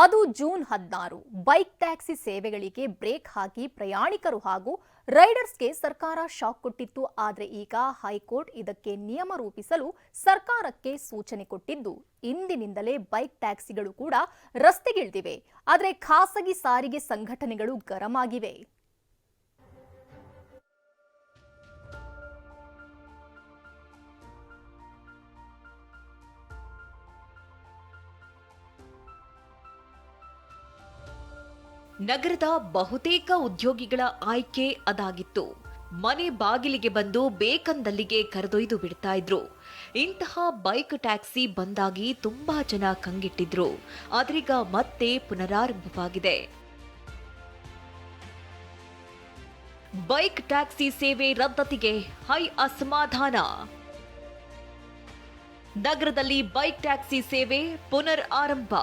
ಅದು ಜೂನ್ ಹದಿನಾರು. Bike taxi ಸೇವೆಗಳಿಗೆ ಬ್ರೇಕ್ ಹಾಕಿ ಪ್ರಯಾಣಿಕರು ಹಾಗೂ ರೈಡರ್ಸ್ಗೆ ಸರ್ಕಾರ ಶಾಕ್ ಕೊಟ್ಟಿತ್ತು. ಆದರೆ ಈಗ ಹೈಕೋರ್ಟ್ ಇದಕ್ಕೆ ನಿಯಮ ರೂಪಿಸಲು ಸರ್ಕಾರಕ್ಕೆ ಸೂಚನೆ ಕೊಟ್ಟಿದ್ದು. ಇಂದಿನಿಂದಲೇ ಬೈಕ್ ಟ್ಯಾಕ್ಸಿಗಳು ಕೂಡ ರಸ್ತೆಗಿಳಿದಿವೆ. ಆದರೆ ಖಾಸಗಿ ಸಾರಿಗೆ ಸಂಘಟನೆಗಳು ಗರಂ ಆಗಿವೆ ನಗರದ ಬಹುತೇಕ ಉದ್ಯೋಗಿಗಳ ಆಯ್ಕೆ ಅದಾಗಿತ್ತು. ಮನೆ ಬಾಗಿಲಿಗೆ ಬಂದು ಬೇಕಂದಲ್ಲಿಗೆ ಕರೆದೊಯ್ದು ಬಿಡ್ತಾ ಇದ್ರು. ಇಂತಹ ಬೈಕ್ ಟ್ಯಾಕ್ಸಿ ಬಂದಾಗಿ ತುಂಬಾ ಜನ ಕಂಗಿಟ್ಟಿದ್ರು. ಆದ್ರೀಗ ಮತ್ತೆ ಪುನರಾರಂಭವಾಗಿದೆ. ಬೈಕ್ ಟ್ಯಾಕ್ಸಿ ಸೇವೆ ರದ್ದತಿಗೆ ಹೈ ಅಸಮಾಧಾನ. ನಗರದಲ್ಲಿ ಬೈಕ್ ಟ್ಯಾಕ್ಸಿ ಸೇವೆ ಪುನರ್ ಆರಂಭ.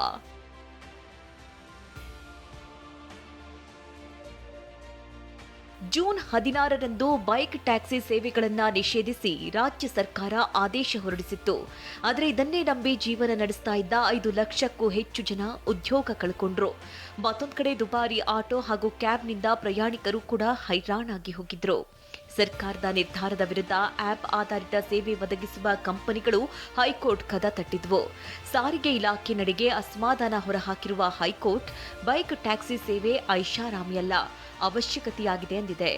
ಜೂನ್ ಹದಿನಾರರಂದು ಬೈಕ್ ಟ್ಯಾಕ್ಸಿ ಸೇವೆಗಳನ್ನು ನಿಷೇಧಿಸಿ ರಾಜ್ಯ ಸರ್ಕಾರ ಆದೇಶ ಹೊರಡಿಸಿತ್ತು. ಆದರೆ ಇದನ್ನೇ ನಂಬಿ ಜೀವನ ನಡೆಸ್ತಾ ಇದ್ದ ಐದು ಲಕ್ಷಕ್ಕೂ ಹೆಚ್ಚು ಜನ ಉದ್ಯೋಗ ಕಳ್ಕೊಂಡ್ರು. ಮತ್ತೊಂದು ಕಡೆ ದುಬಾರಿ ಆಟೋ ಹಾಗೂ ಕ್ಯಾಬ್ನಿಂದ ಪ್ರಯಾಣಿಕರು ಕೂಡ ಹೈರಾಣಾಗಿ ಹೋಗಿದ್ರು. ಸರ್ಕಾರದ ನಿರ್ಧಾರದ ವಿರುದ್ಧ ಆಪ್ ಆಧಾರಿತ ಸೇವೆ ಒದಗಿಸುವ ಕಂಪನಿಗಳು ಹೈಕೋರ್ಟ್ ಕದ ತಟ್ಟಿದ್ವು. ಸಾರಿಗೆ ಇಲಾಖೆ ನಡೆಗೆ ಅಸಮಾಧಾನ ಹೊರಹಾಕಿರುವ ಹೈಕೋರ್ಟ್, ಬೈಕ್ ಟ್ಯಾಕ್ಸಿ ಸೇವೆ ಐಷಾರಾಮಿಯಲ್ಲ, ಅವಶ್ಯಕತೆಯಾಗಿದೆ ಎಂದಿದೆ.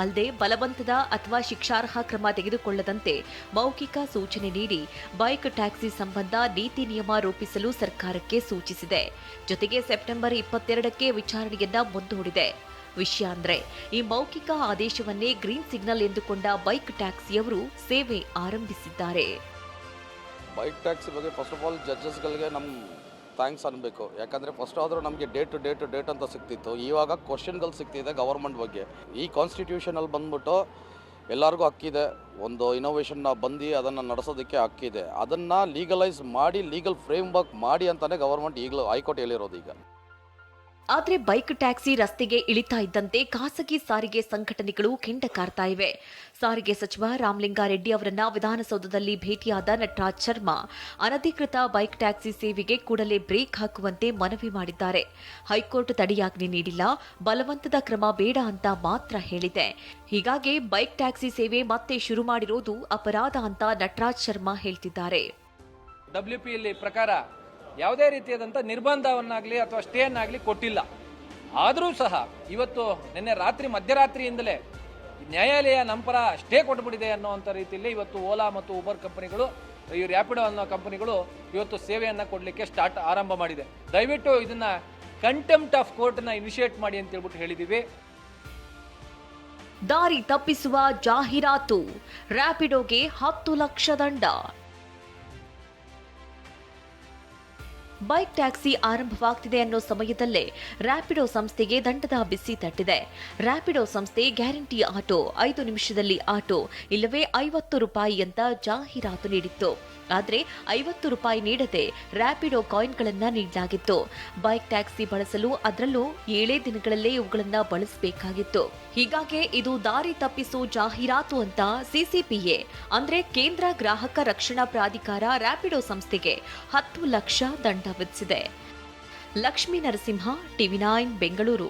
ಅಲ್ಲದೆ ಬಲವಂತದ ಅಥವಾ ಶಿಕ್ಷಾರ್ಹ ಕ್ರಮ ತೆಗೆದುಕೊಳ್ಳದಂತೆ ಮೌಖಿಕ ಸೂಚನೆ ನೀಡಿ ಬೈಕ್ ಟ್ಯಾಕ್ಸಿ ಸಂಬಂಧ ನೀತಿ ನಿಯಮ ರೂಪಿಸಲು ಸರ್ಕಾರಕ್ಕೆ ಸೂಚಿಸಿದೆ. ಜೊತೆಗೆ ಸೆಪ್ಟೆಂಬರ್ ಇಪ್ಪತ್ತೆರಡಕ್ಕೆ ವಿಚಾರಣೆಯನ್ನ ಮುಂದೂಡಿದೆ. ವಿಷಯ ಅಂದ್ರೆ, ಈ ಮೌಖಿಕ ಆದೇಶವನ್ನೇ ಗ್ರೀನ್ ಸಿಗ್ನಲ್ ಎಂದುಕೊಂಡ ಬೈಕ್ ಟ್ಯಾಕ್ಸಿಯವರು ಸೇವೆ ಆರಂಭಿಸಿದ್ದಾರೆ. ಬೈಕ್ ಟ್ಯಾಕ್ಸಿ ಬಗ್ಗೆ ಫಸ್ಟ್ ಆಫ್ ಆಲ್ ಜಡ್ಜಸ್ಗಳಿಗೆ ನಮ್ಮ ಥ್ಯಾಂಕ್ಸ್ ಅನ್ಬೇಕು. ಯಾಕಂದರೆ ಫಸ್ಟ್ ಆದರೂ ನಮಗೆ day to day to date ಅಂತ ಸಿಗ್ತಿತ್ತು. ಇವಾಗ ಕ್ವಶನ್ಗಳು ಸಿಗ್ತಿದೆ ಗವರ್ಮೆಂಟ್ ಬಗ್ಗೆ. ಈ ಕಾನ್ಸ್ಟಿಟ್ಯೂಷನಲ್ಲಿ ಬಂದ್ಬಿಟ್ಟು ಎಲ್ಲರಿಗೂ ಹಕ್ಕಿದೆ. ಒಂದು ಇನೋವೇಷನ್ನ ಬಂದು ಅದನ್ನು ನಡೆಸೋದಕ್ಕೆ ಹಕ್ಕಿದೆ. ಅದನ್ನು ಲೀಗಲೈಸ್ ಮಾಡಿ ಲೀಗಲ್ ಫ್ರೇಮ್ ವರ್ಕ್ ಮಾಡಿ ಅಂತಲೇ ಗವರ್ಮೆಂಟ್ ಈಗಲೂ ಹೈಕೋರ್ಟ್ ಹೇಳಿರೋದು ಈಗ. ಆದ್ರೆ ಬೈಕ್ ಟ್ಯಾಕ್ಸಿ ರಸ್ತೆಗೆ ಇಳಿತಾ ಇದ್ದಂತೆ ಖಾಸಗಿ ಸಾರಿಗೆ ಸಂಘಟನೆಗಳು ಕೆಂಡ ಕಾರ್ತಾ ಇವೆ. ಸಾರಿಗೆ ಸಚಿವ ರಾಮಲಿಂಗಾರೆಡ್ಡಿ ಅವರನ್ನ ವಿಧಾನಸೌಧದಲ್ಲಿ ಭೇಟಿಯಾದ ನಟರಾಜ್ ಶರ್ಮಾ ಅನಧಿಕೃತ ಬೈಕ್ ಟ್ಯಾಕ್ಸಿ ಸೇವೆಗೆ ಕೂಡಲೇ ಬ್ರೇಕ್ ಹಾಕುವಂತೆ ಮನವಿ ಮಾಡಿದ್ದಾರೆ. ಹೈಕೋರ್ಟ್ ತಡೆಯಾಜ್ಞೆ ನೀಡಿಲ್ಲ, ಬಲವಂತದ ಕ್ರಮ ಬೇಡ ಅಂತ ಮಾತ್ರ ಹೇಳಿದೆ. ಹೀಗಾಗಿ ಬೈಕ್ ಟ್ಯಾಕ್ಸಿ ಸೇವೆ ಮತ್ತೆ ಶುರು ಮಾಡಿರೋದು ಅಪರಾಧ ಅಂತ ನಟರಾಜ್ ಶರ್ಮಾ ಹೇಳ್ತಿದ್ದಾರೆ. ಪ್ರಕಾರ ಯಾವುದೇ ರೀತಿಯಾದಂಥ ನಿರ್ಬಂಧವನ್ನಾಗಲಿ ಅಥವಾ ಸ್ಟೇಯನ್ನಾಗಲಿ ಕೊಟ್ಟಿಲ್ಲ. ಆದರೂ ಸಹ ಇವತ್ತು ನಿನ್ನೆ ರಾತ್ರಿ ಮಧ್ಯರಾತ್ರಿಯಿಂದಲೇ ನ್ಯಾಯಾಲಯ ನಂಪರ ಪರ ಸ್ಟೇ ಕೊಟ್ಬಿಟ್ಟಿದೆ ಅನ್ನೋವಂಥ ರೀತಿಯಲ್ಲಿ ಇವತ್ತು ಓಲಾ ಮತ್ತು ಉಬರ್ ಕಂಪನಿಗಳು, ಈ ರ್ಯಾಪಿಡೋ ಅನ್ನೋ ಕಂಪನಿಗಳು ಇವತ್ತು ಸೇವೆಯನ್ನು ಕೊಡಲಿಕ್ಕೆ ಸ್ಟಾರ್ಟ್ ಆರಂಭ ಮಾಡಿದೆ. ದಯವಿಟ್ಟು ಇದನ್ನು ಕಂಟೆಂಪ್ಟ್ ಆಫ್ ಕೋರ್ಟ್ನ ಇನಿಷಿಯೇಟ್ ಮಾಡಿ ಅಂತ ಹೇಳ್ಬಿಟ್ಟು ಹೇಳಿದ್ದೀವಿ ದಾರಿ ತಪ್ಪಿಸುವ ಜಾಹೀರಾತು, ರ್ಯಾಪಿಡೋಗೆ ಹತ್ತು ಲಕ್ಷ ದಂಡ. ಬೈಕ್ ಟ್ಯಾಕ್ಸಿ ಆರಂಭವಾಗ್ತಿದೆ ಅನ್ನೋ ಸಮಯದಲ್ಲೇ ರ್ಯಾಪಿಡೋ ಸಂಸ್ಥೆಗೆ ದಂಡದ ಬಿಸಿ ತಟ್ಟಿದೆ. ರ್ಯಾಪಿಡೋ ಸಂಸ್ಥೆ ಗ್ಯಾರಂಟಿ ಆಟೋ, ಐದು ನಿಮಿಷದಲ್ಲಿ ಆಟೋ, ಇಲ್ಲವೇ ಐವತ್ತು ರೂಪಾಯಿ ಅಂತ ಜಾಹೀರಾತು ನೀಡಿತ್ತು. ಆದರೆ ಐವತ್ತು ರೂಪಾಯಿ ನೀಡದೆ ರ್ಯಾಪಿಡೋ ಕಾಯಿನ್ಗಳನ್ನು ನೀಡಲಾಗಿತ್ತು. ಬೈಕ್ ಟ್ಯಾಕ್ಸಿ ಬಳಸಲು ಅದರಲ್ಲೂ ಏಳೇ ದಿನಗಳಲ್ಲೇ ಇವುಗಳನ್ನು ಬಳಸಬೇಕಾಗಿತ್ತು. ಹೀಗಾಗಿ ಇದು ದಾರಿ ತಪ್ಪಿಸೋ ಜಾಹೀರಾತು ಅಂತ ಸಿಸಿಪಿಎ, ಅಂದ್ರೆ ಕೇಂದ್ರ ಗ್ರಾಹಕ ರಕ್ಷಣಾ ಪ್ರಾಧಿಕಾರ ರ್ಯಾಪಿಡೋ ಸಂಸ್ಥೆಗೆ ಹತ್ತು ಲಕ್ಷ ದಂಡ ವಿಧಿಸಿದೆ ಲಕ್ಷ್ಮೀ ನರಸಿಂಹ ಟಿವಿ ನೈನ್ ಬೆಂಗಳೂರು.